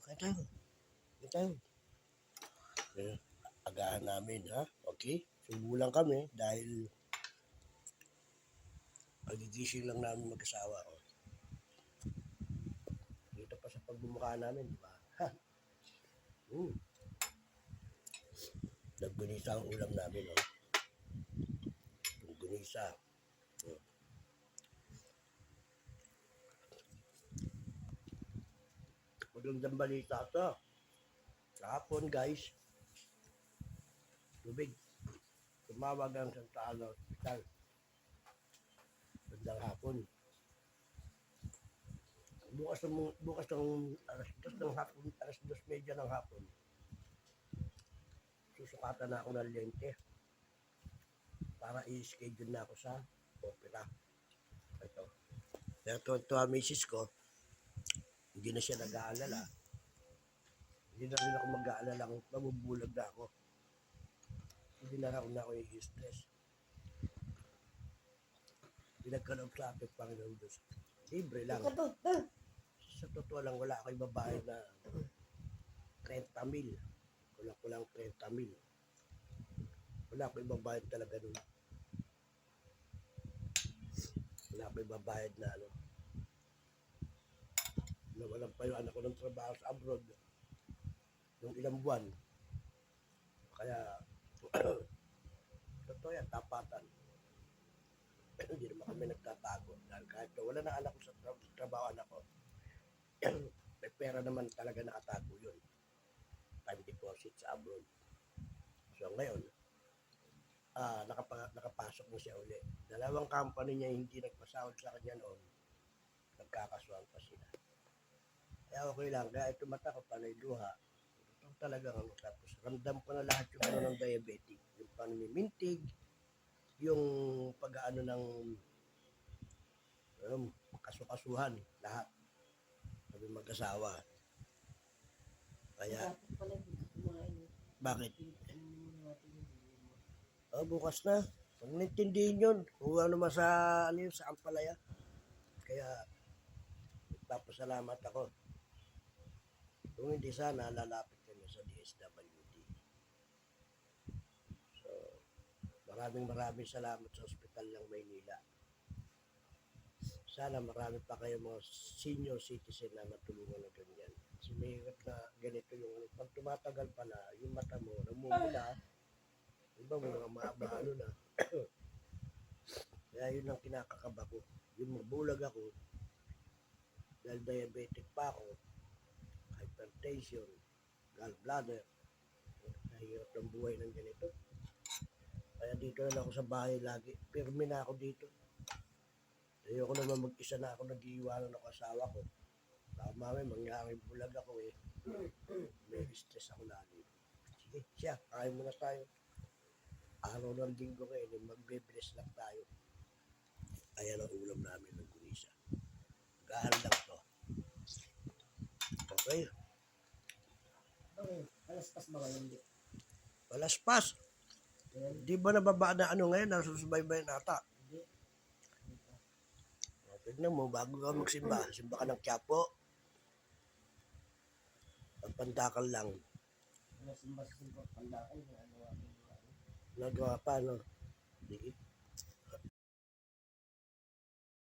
Kain tayo. Eh, agahan namin, ha? Okay? Sumulang kami dahil pagigising lang namin mag-asawa. Oh. Dito pa sa pagbumukha namin, di ba? Ha? Mm. Naggunisa ang ulam namin, oh. Yung gunisa. Magandang balita to. Kahapon, guys, tubig. Tumawag ang Santa Ana Hospital. Magandang hapon. Bukas ng, bukas ng alas dos ng hapon, alas dos medya ng hapon. Susukatan na ako ng lente para i-schedule na ako sa opera. Ito. Pero tuwa misis ko, hindi na siya nag-aalala. Hindi na rin ako mag-aalala kung mabubulag na ako. Hindi na ako na ako yung stress. Pinagkalog sa akin, Panginoon Diyos. Libre lang. Sa totoo lang, wala akong babae na 30 mil. Wala ko lang 30 mil. Wala akong ibabayad talaga nun. Wala akong ibabayad na ano. Nawalan pa yung anak ko ng trabaho sa abroad. Nung ilang buwan. Kaya, totoo yan, tapatan. Hindi naman kami nagtatago. Dahil kahit na wala na anak ko sa tra- trabaho anak ko, may pera naman talaga nakatago yun. Time deposit sa abroad. So ngayon, ah nakapa, nakapasok na siya uli. Dalawang company niya hindi nagpasahod sa kanya noon. Nagkakasuhan pa sila. Kaya okay lang. Kaya tumata ko panay luha. Ito talaga ano. Tapos ramdam ko na lahat yung ano ng diabetic. Yung panimimintig, yung pag-ano ng um, kasukasuhan, lahat. Sabi mag-asawa. Kaya, bakit? Oh, bukas na. Pag naintindihin yun, kung ano man sa, ano yun, sa Ampalaya. Kaya, nagpapasalamat ako. Kung hindi sana, lalapit kami sa DSWD. So, maraming maraming salamat sa Ospital ng Maynila. Sana marami pa kayo mga senior citizen na matulungan na ganyan. Kasi may hirap na ganito yung ano. Pag tumatagal pala, yung mata mo, namumula, iba mo mga mahaba ano na. Kaya yun ang kinakakaba ko. Yung mabulag ako, dahil diabetic pa ako, hypertension, gallbladder, nahihirap ng buhay ng ganito. Kaya dito na ako sa bahay lagi. Pirmi na ako dito. Ayoko naman mag-isa na ako nag-iiwanan ng asawa ko. Baka mamaya mangyaring bulag ako eh. May stress ako lagi. Sige, siya, kain muna tayo. Araw ng linggo ngayon, magbe-bless lang tayo. Ayan ang ulam namin ng gulisa. Gahan lang to. Okay, Alaspas ba ngayon? Di? Palaspas. Di ba nababa na ano ngayon, nasusubaybay na ata? Hindi. O, Tignan mo, bago ka magsimba, simba ka ng Quiapo. Pagpantakal lang. Nagawa pa, no? Di,